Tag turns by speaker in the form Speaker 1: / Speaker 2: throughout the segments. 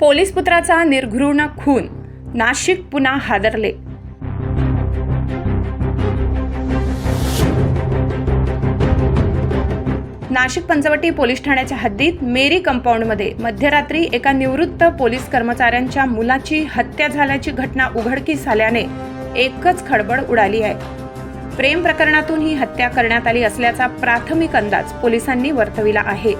Speaker 1: Police पुत्राचा निर्घृण खून. नाशिक पुन्हा हादरले. नाशिक पंचवटी पोलीस ठाण्याच्या हद्दीत मेरी कंपाऊंडमध्ये मध्यरात्री एका निवृत्त पोलीस कर्मचाऱ्यांच्या मुलाची हत्या झाल्याची घटना उघडकीस आल्याने एकच खळबळ उडाली आहे. प्रेम प्रकरणातून ही हत्या करण्यात आली असल्याचा प्राथमिक अंदाज पोलिसांनी वर्तविला आहे.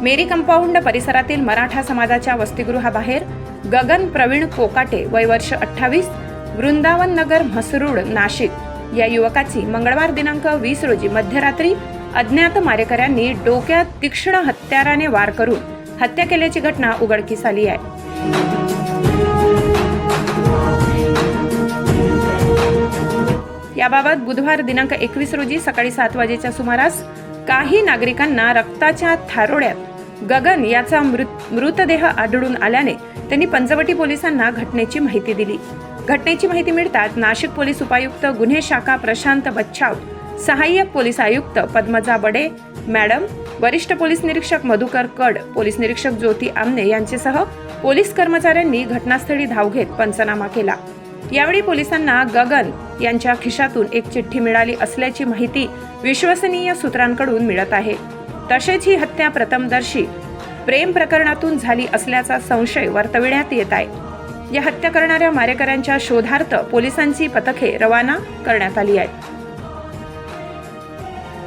Speaker 1: मेरी कंपाऊंड परिसरातील मराठा समाजाच्या वसतिगृहाबाहेर गगन प्रवीण कोकाटे वय वर्ष अठ्ठावीस वृंदावन नगर म्हसरूड नाशिक. या युवकाची मंगळवार दिनांक वीस रोजी मध्यरात्री अज्ञात मारेकऱ्यांनी डोक्यात तीक्ष्ण हत्याराने वार करून हत्या केल्याची घटना उघडकीस आली आहे. याबाबत बुधवार दिनांक एकवीस रोजी सकाळी सात वाजेच्या सुमारास काही नागरिकांना रक्ताच्या थारोड्यात गगन याचा मृत मृतदेह आढळून आल्याने त्यांनी पंचवटी पोलिसांना घटनेची माहिती दिली. घटनेची माहिती मिळताच नाशिक पोलीस उपायुक्त गुन्हे शाखा प्रशांत बच्छाव सहाय्यक पोलीस आयुक्त पद्मजा बडे मॅडम वरिष्ठ पोलीस निरीक्षक मधुकर कड पोलीस निरीक्षक ज्योती आमने यांचेसह पोलीस कर्मचाऱ्यांनी घटनास्थळी धाव घेत पंचनामा केला. यावेळी पोलिसांना गगन यांच्या खिशातून एक चिठ्ठी मिळाली असल्याची माहिती विश्वसनीय सूत्रांकडून मिळत आहे. तसेच ही हत्या प्रथमदर्शी प्रेम प्रकरणातून झाली असल्याचा संशय वर्तविण्यात येत आहे. या हत्या करणाऱ्या मारेकऱ्यांच्या शोधार्थ पोलिसांची पथके रवाना करण्यात आली आहेत.